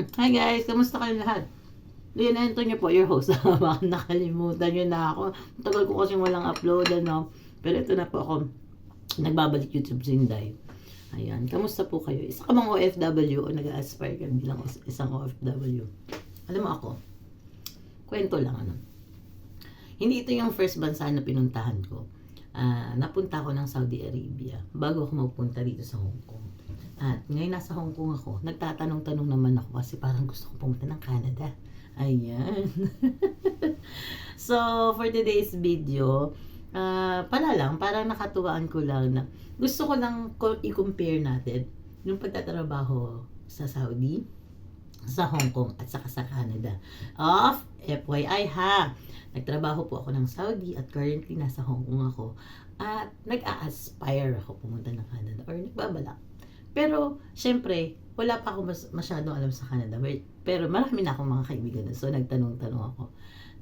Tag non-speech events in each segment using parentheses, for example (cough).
(clears throat) Hi guys, kamusta kayo lahat? Leon Antonio po, your host. (laughs) Baka nakalimutan nyo na ako. Tagal ko kasi walang upload, ano. Pero ito na po ako. Nagbabalik YouTube Sinday. Ayan, kamusta po kayo? Isa ka bang OFW o nag-aspire ka bilang isang OFW? Alam mo ako, kwento lang, ano. Hindi ito yung first bansa na pinuntahan ko. Ah, napunta ako ng Saudi Arabia bago ako mapunta dito sa Hong Kong. At ngayon nasa Hong Kong ako, nagtatanong-tanong naman ako kasi parang gusto ko pumunta ng Canada. Ayan. (laughs) so, for today's video, ah pala lang, parang nakatuwaan ko lang na gusto ko lang i-compare natin yung pagtatrabaho sa Saudi, sa Hong Kong at saka sa Canada. Of FYI ha, nagtrabaho po ako ng Saudi at currently nasa Hong Kong ako at nag-a-aspire ako pumunta ng Canada or nagbabalak. Pero, syempre, wala pa ako mas, masyadong alam sa Canada. Pero marami na akong mga kaibigan doon. So, nagtanong-tanong ako.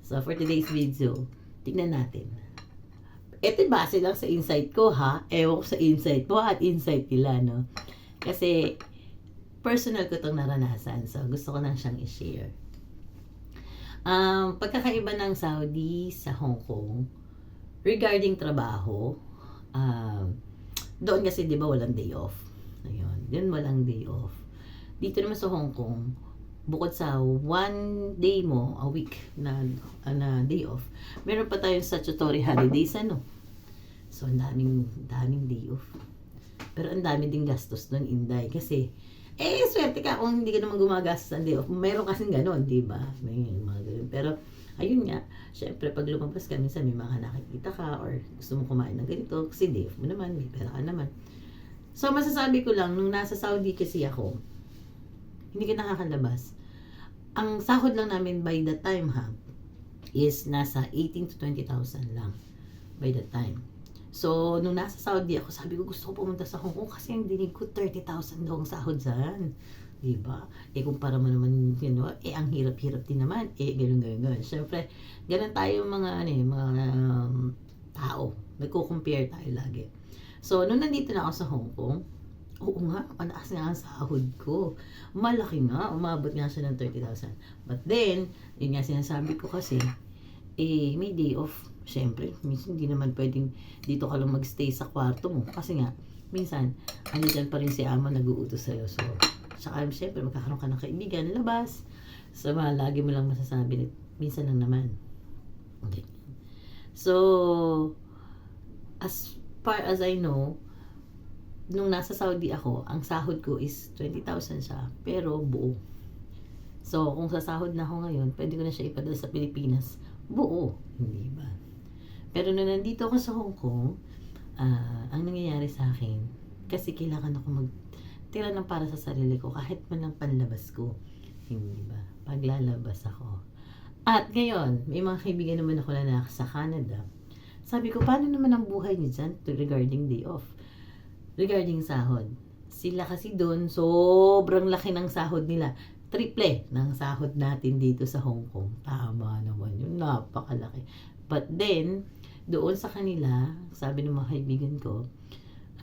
So, for today's video, tignan natin. Ito base lang sa insight ko, ha? Ewan ko sa insight mo at insight nila, no? Kasi, personal ko itong naranasan. So, gusto ko lang siyang i-share. Um, pagkakaiba ng Saudi sa Hong Kong, regarding trabaho, um, doon kasi di ba walang day off. Ayun, yun walang day off. Dito naman sa Hong Kong, bukod sa one day mo, a week na, na day off, meron pa tayong statutory holidays, ano? So, ang daming, daming day off. Pero ang dami ding gastos doon, Inday. Kasi, eh, swerte ka kung hindi ka naman gumagastos ng day off. Meron kasing ganon, di ba? May mga ganon. Pero, ayun nga, syempre, pag lumabas ka, minsan may mga nakikita ka or gusto mo kumain ng ganito, kasi day off mo naman, may pera ka naman. So, masasabi ko lang, nung nasa Saudi kasi ako, hindi ka nakakalabas. Ang sahod lang namin by the time ha, is nasa 18 to 20,000 lang by the time. So, nung nasa Saudi ako, sabi ko gusto ko pumunta sa Hong Kong kasi ang dinig ko 30,000 daw ang sahod dyan. Diba? Eh, kumpara mo naman, you know, eh, ang hirap-hirap din naman. Eh, ganun, ganun, ganun. Siyempre, ganun tayo mga, ano eh, mga um, tao. Nagko-compare tayo lagi. So, nung nandito na ako sa Hong Kong, oo nga, mataas nga ang sahod ko. Malaki nga, umabot nga siya ng 30,000. But then, yun nga sinasabi ko kasi, eh, may day off. Siyempre, minsan hindi naman pwedeng dito ka lang magstay sa kwarto mo. Kasi nga, minsan, andyan pa rin si Ama nag-uutos sa'yo. So, saka siyempre, magkakaroon ka ng kaibigan, labas. So, mga lagi mo lang masasabi minsan lang naman. Okay. So, as far as I know, nung nasa Saudi ako, ang sahod ko is 20,000 siya, pero buo. So, kung sa sahod na ako ngayon, pwede ko na siya ipadala sa Pilipinas, buo, hindi ba? Pero nung nandito ako sa Hong Kong, ah, ang nangyayari sa akin, kasi kailangan ako magtira ng para sa sarili ko, kahit man lang panlabas ko, hindi ba? Paglalabas ako. At ngayon, may mga kaibigan naman ako na nasa Canada. Sabi ko, paano naman ang buhay niyo dyan regarding day off? Regarding sahod. Sila kasi doon, sobrang laki ng sahod nila. Triple ng sahod natin dito sa Hong Kong. Tama naman yun. Napakalaki. But then, doon sa kanila, sabi ng mga kaibigan ko,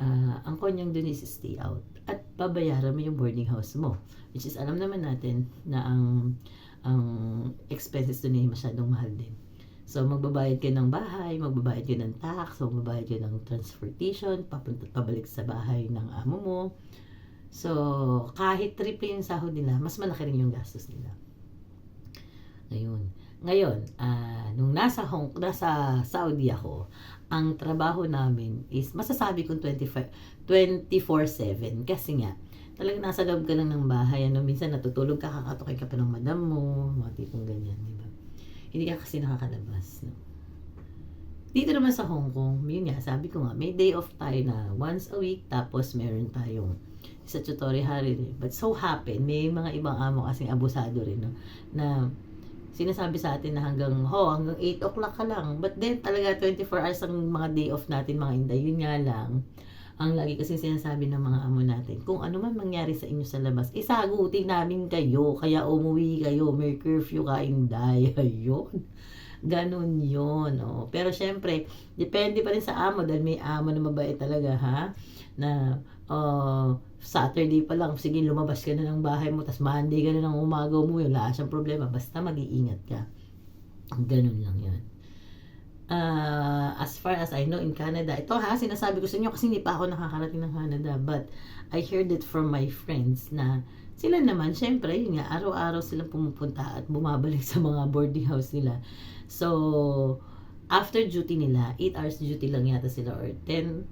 ah, ang konyang doon is stay out. At babayaran mo yung boarding house mo. Which is, alam naman natin na ang ang expenses doon ay masyadong mahal din. So, magbabayad ka ng bahay, magbabayad ka ng tax, magbabayad ka ng transportation, papunta pabalik sa bahay ng amo mo. So, kahit triple yung sahod nila, mas malaki rin yung gastos nila. Ngayon, ngayon, ah, nung nasa Hong, nasa Saudi ako, ang trabaho namin is masasabi kong 25 24/7 kasi nga talagang nasa loob ka lang ng bahay ano minsan natutulog ka kakatokay ka pa ng madam mo mga tipong ganyan di ba hindi ka kasi nakakalabas no dito naman sa Hong Kong yun nga sabi ko nga may day off tayo na once a week tapos meron tayong sa tutorial holiday but so happen may mga ibang amo kasing abusado rin no na sinasabi sa atin na hanggang, ho, hanggang 8 o'clock ka lang. But then, talaga 24 hours ang mga day off natin, mga inday. Yun nga lang, ang lagi kasi sinasabi ng mga amo natin, kung ano man mangyari sa inyo sa labas, isagutin namin kayo, kaya umuwi kayo, may curfew ka, inday. (laughs) Ayun. Ganon yun. Oh. Pero syempre, depende pa rin sa amo dahil may amo na mabait talaga, ha? Na uh, Saturday pa lang, sige lumabas ka na ng bahay mo, tapos Monday ka na ng umaga mo, wala siyang problema, basta mag-iingat ka. Ganun lang yan. Uh, as far as I know in Canada, ito ha, sinasabi ko sa inyo kasi hindi pa ako nakakarating ng Canada, but I heard it from my friends na sila naman, syempre, yun nga, araw-araw silang pumupunta at bumabalik (laughs) sa mga boarding house nila. So, after duty nila, 8 hours duty lang yata sila or 10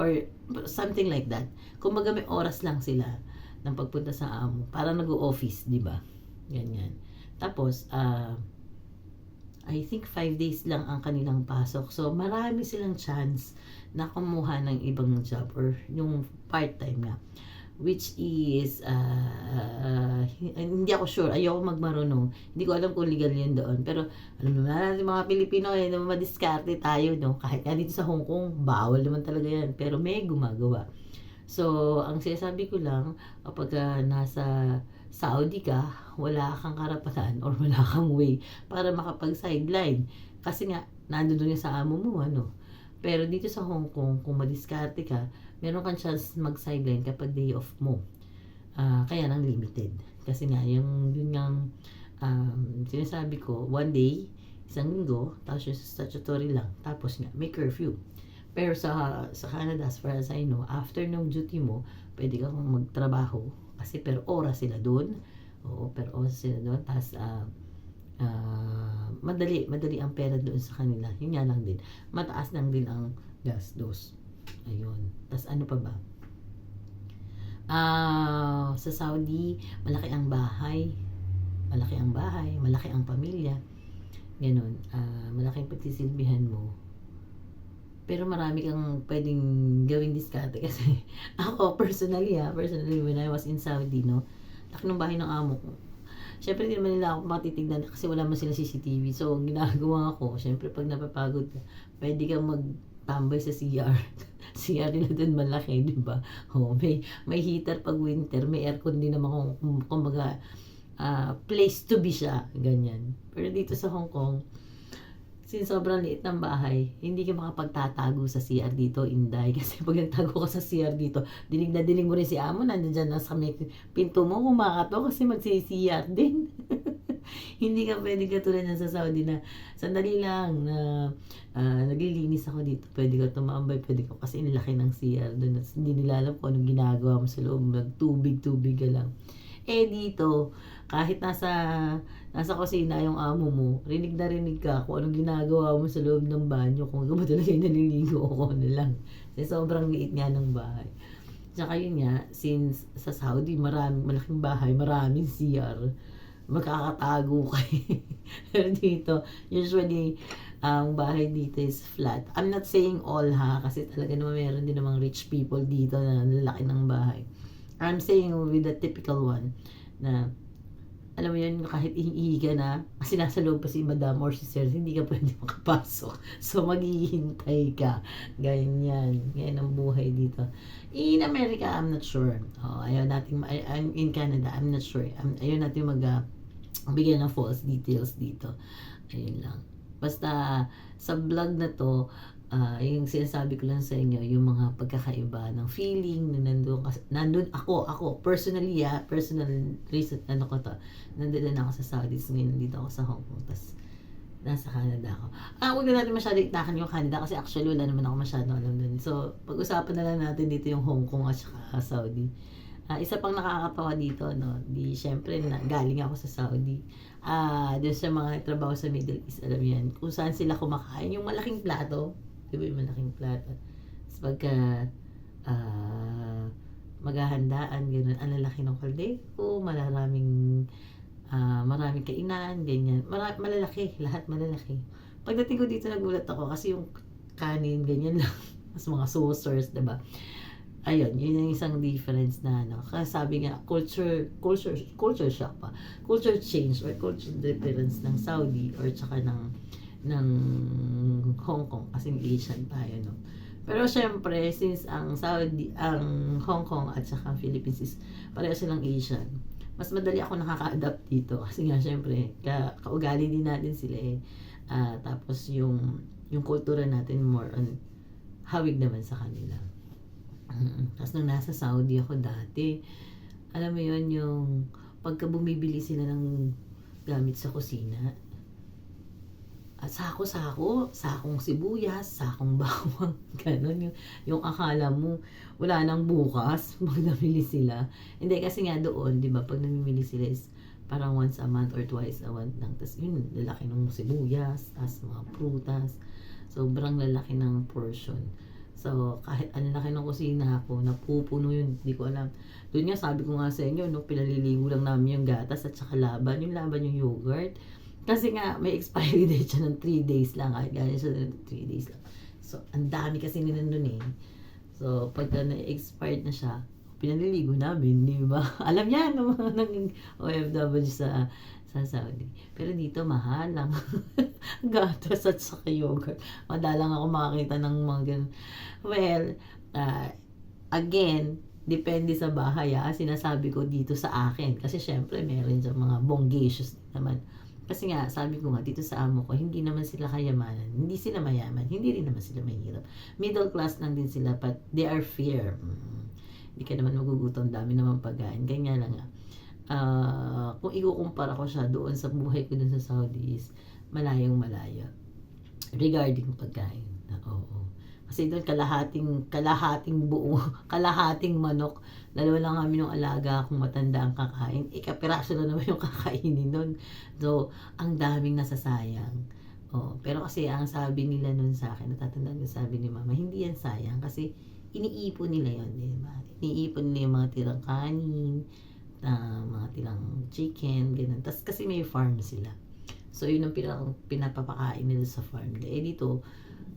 or something like that. Kung may oras lang sila ng pagpunta sa amo, para nag-office, di ba? Ganyan. Tapos, ah, uh, I think 5 days lang ang kanilang pasok. So, marami silang chance na kumuha ng ibang job or yung part-time nga. Which is, uh, uh, hindi ako sure. Ayoko magmarunong. Hindi ko alam kung legal yun doon. Pero, alam naman natin mga Pilipino, eh, na madiskarte tayo, no? Kahit nga dito sa Hong Kong, bawal naman talaga yan. Pero may gumagawa. So, ang sinasabi ko lang, kapag uh, nasa Saudi ka, wala kang karapatan or wala kang way para makapag-sideline. Kasi nga, nandun sa amo mo, ano. Pero dito sa Hong Kong, kung madiskarte ka, meron kang chance mag-sideline kapag day off mo. Uh, kaya nang limited. Kasi nga, yung, yun nga, um, sinasabi ko, one day, isang linggo, tapos yung statutory lang, tapos nga, may curfew. Pero sa sa Canada, as far as I know, after ng duty mo, pwede kang magtrabaho kasi per oras sila doon. Oo, per oras sila doon. Tapos, uh, uh, madali, madali ang pera doon sa kanila. Yun nga lang din. Mataas lang din ang gastos. Ayun. Tapos, ano pa ba? Uh, sa Saudi, malaki ang bahay. Malaki ang bahay, malaki ang pamilya. Ganun. Uh, malaking pagsisilbihan mo pero marami kang pwedeng gawing diskarte (laughs) kasi ako personally ha, personally when I was in Saudi, no, laki bahay ng amo ko. Siyempre, hindi naman nila ako matitignan kasi wala man sila CCTV. So, ginagawa ko, siyempre, pag napapagod ka, pwede kang magtambay sa CR. (laughs) CR nila dun malaki, di ba? Oh, may, may heater pag winter, may aircon din naman kung, kumbaga, uh, place to be siya, ganyan. Pero dito sa Hong Kong, Since sobrang liit ng bahay, hindi ka makapagtatago sa CR dito, Inday. (laughs) Kasi pag nagtago ka sa CR dito, dinig na dinig mo rin si Amo, nandiyan dyan na sa pinto mo, kumakato kasi magsi-CR din. (laughs) hindi ka pwede katulad ng sa Saudi na sandali lang na uh, naglilinis ako dito. Pwede ka tumambay, pwede ka kasi inilaki ng CR doon. Hindi nila alam kung anong ginagawa mo sa loob. Nagtubig-tubig ka lang. Eh dito, kahit nasa nasa kusina yung amo mo, rinig na rinig ka kung anong ginagawa mo sa loob ng banyo, kung ba talaga yung naliligo o kung ano lang. Kasi sobrang liit nga ng bahay. Tsaka yun nga, since sa Saudi, maraming malaking bahay, maraming CR, magkakatago (laughs) kayo. Pero dito, usually, ang bahay dito is flat. I'm not saying all ha, kasi talaga naman meron din namang rich people dito na lalaki ng bahay. I'm saying with the typical one na alam mo yun, kahit ihiga na, kasi nasa loob pa si madam or si sir, hindi ka pwede (laughs) makapasok. So, maghihintay ka. Ganyan. Ganyan ang buhay dito. In America, I'm not sure. Oh, ayaw natin, I'm in Canada, I'm not sure. I'm, ayaw natin mag, uh, bigyan ng false details dito. Ayun lang. Basta, sa vlog na to, uh, yung sinasabi ko lang sa inyo, yung mga pagkakaiba ng feeling na nandun, nandun ako, ako, personally, ah, personal reason, ano ko to, nandun na ako sa Saudis, ngayon nandito ako sa Hong Kong, tas nasa Canada ako. Ah, huwag na natin masyado itakan yung Canada kasi actually wala naman ako masyado alam dun. So, pag-usapan na lang natin dito yung Hong Kong at saka Saudi. Uh, isa pang nakakatawa dito, no, di syempre na, galing ako sa Saudi. Ah, uh, sa mga trabaho sa Middle East, alam yan, kung saan sila kumakain, yung malaking plato, Di ba yung malaking plato? Tapos pagka uh, maghahandaan, gano'n, ang lalaki ng kaldero, malaraming uh, maraming kainan, ganyan. Mara, malalaki, lahat malalaki. Pagdating ko dito, nagulat ako kasi yung kanin, ganyan lang. (laughs) Mas mga saucers, diba? Ayun, yun yung isang difference na ano. Kasi sabi nga, culture, culture, culture shock pa. Culture change or culture difference ng Saudi or tsaka ng ng Hong Kong kasi Asian tayo no. Pero syempre since ang Saudi ang Hong Kong at saka Philippines is pareho silang Asian. Mas madali ako nakaka-adapt dito (laughs) kasi nga syempre ka kaugali din natin sila eh. Uh, tapos yung yung kultura natin more on hawig naman sa kanila. Tapos nung nasa Saudi ako dati, alam mo yon yung pagka bumibili sila ng gamit sa kusina, at sako-sako, sakong sibuyas, sakong bawang, (laughs) ganun yung, yung akala mo, wala nang bukas, (laughs) pag namili sila. Hindi, kasi nga doon, di ba, pag namimili sila is parang once a month or twice a month lang. Tapos yun, lalaki ng sibuyas, tapos mga prutas. Sobrang lalaki ng portion. So, kahit ang laki ng kusina ko, napupuno yun, hindi ko alam. Doon nga, sabi ko nga sa inyo, no, pinaliligo lang namin yung gatas at saka laban. Yung laban yung yogurt. Kasi nga, may expiry (laughs) date siya ng 3 days lang. Kahit gano'n siya ng 3 days lang. So, ang dami kasi nila nun eh. So, pagka na-expired na siya, pinaliligo namin, di ba? (laughs) Alam niya, ng mga ng OFW sa sa Saudi. Pero dito, mahal lang. (laughs) Gatas at saka yogurt. Madalang ako makakita ng mga ganun. Well, ah, again, depende sa bahay ah. Sinasabi ko dito sa akin. Kasi syempre, meron dyan mga bongacious naman. Kasi nga, sabi ko nga, dito sa amo ko, hindi naman sila kayamanan. Hindi sila mayaman. Hindi rin naman sila mahirap. Middle class lang din sila, but they are fair. Mm. Hindi ka naman magugutom, dami naman pagkain. Ganyan lang nga. Ah, kung ikukumpara ko siya doon sa buhay ko doon sa Saudi is malayong malaya. Regarding pagkain. Kasi doon kalahating, kalahating buo, (laughs) kalahating manok. Dalawa lang kami nung alaga kung matanda ang kakain. Ikapiraso na naman (laughs) yung kakainin doon. So, ang daming nasasayang. Oh, pero kasi ang sabi nila nun sa akin, natatandaan ko sabi ni mama, hindi yan sayang kasi iniipon nila yon di ba? Iniipon nila yung mga tirang kanin, ah, mga tirang chicken, ganun. Tapos kasi may farm sila. So, yun ang pinapapakain nila sa farm. Eh, dito,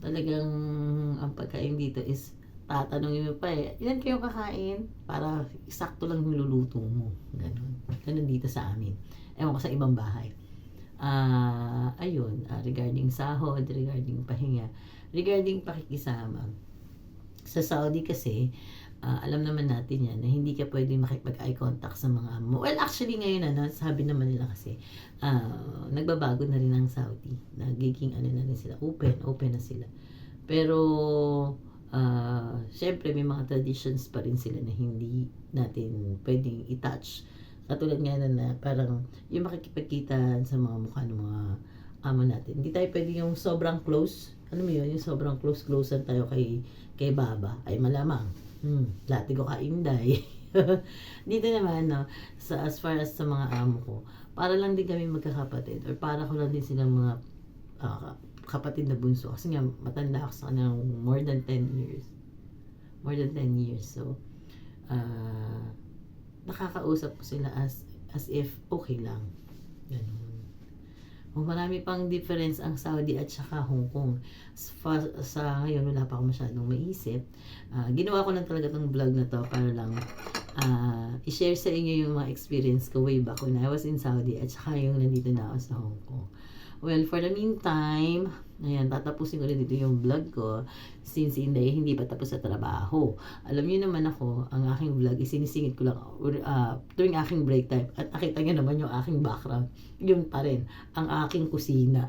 talagang ang pagkain dito is tatanungin mo pa eh, ilan kayo kakain? Para eksakto lang niluluto mo. Ganun. Ganun dito sa amin. Ewan ko sa ibang bahay. Ah, ayun, ah, regarding sahod, regarding pahinga, regarding pakikisama. Sa Saudi kasi, ah, alam naman natin yan na hindi ka pwedeng makipag-eye contact sa mga amo. Well, actually ngayon ano, sabi naman nila kasi, ah, nagbabago na rin ang Saudi. Nagiging ano na rin sila, open, open na sila. Pero, ah, syempre may mga traditions pa rin sila na hindi natin pwedeng i-touch. Katulad nga na, na parang yung makikipagkita sa mga mukha ng mga amo natin. Hindi tayo pwede yung sobrang close. Ano mo yun? Yung sobrang close-closean tayo kay, kay Baba. Ay malamang. Hmm, dati ko ka Inday. (laughs) Dito naman, no, sa, as far as sa mga amo ko, para lang din kami magkakapatid or para ko lang din silang mga ah, kapatid na bunso. Kasi nga, matanda ako sa kanila more than 10 years. More than 10 years. So, ah, nakakausap ko sila as as if okay lang. Ganun. O marami pang difference ang Saudi at saka Hong Kong. Sa, sa ngayon, wala pa ako masyadong maisip. Ah, ginawa ko lang talaga tong vlog na to para lang ah, i-share sa inyo yung mga experience ko way back when I was in Saudi at saka yung nandito na ako sa Hong Kong. Well, for the meantime, ayan, tatapusin ko rin dito yung vlog ko since hindi, hindi pa tapos sa trabaho. Alam niyo naman ako, ang aking vlog, isinisingit ko lang uh, tuwing aking break time. At nakita niyo naman yung aking background. Yun pa rin, ang aking kusina.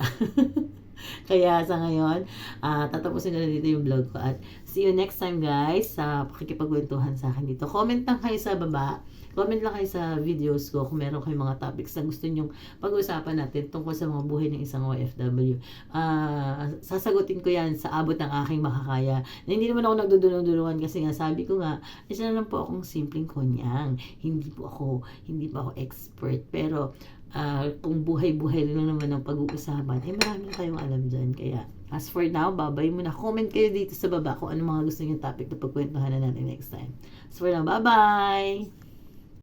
(laughs) Kaya sa ngayon, ah, tatapusin ko na dito yung vlog ko. At see you next time guys sa pakikipagkwentuhan sa akin dito. Comment lang kayo sa baba. Comment lang kayo sa videos ko kung meron kayong mga topics na gusto nyong pag-usapan natin tungkol sa mga buhay ng isang OFW. Ah, sasagutin ko yan sa abot ng aking makakaya. Na hindi naman ako nagdudulong-dulungan kasi nga sabi ko nga, isa na lang po akong simpleng konyang. Hindi po ako, hindi po ako expert. Pero ah, kung buhay-buhay lang naman ang pag-uusapan, eh marami na kayong alam dyan. Kaya, as for now, babay muna. Comment kayo dito sa baba kung ano mga gusto nyo topic na pagkwentuhan na natin next time. As for now, bye-bye!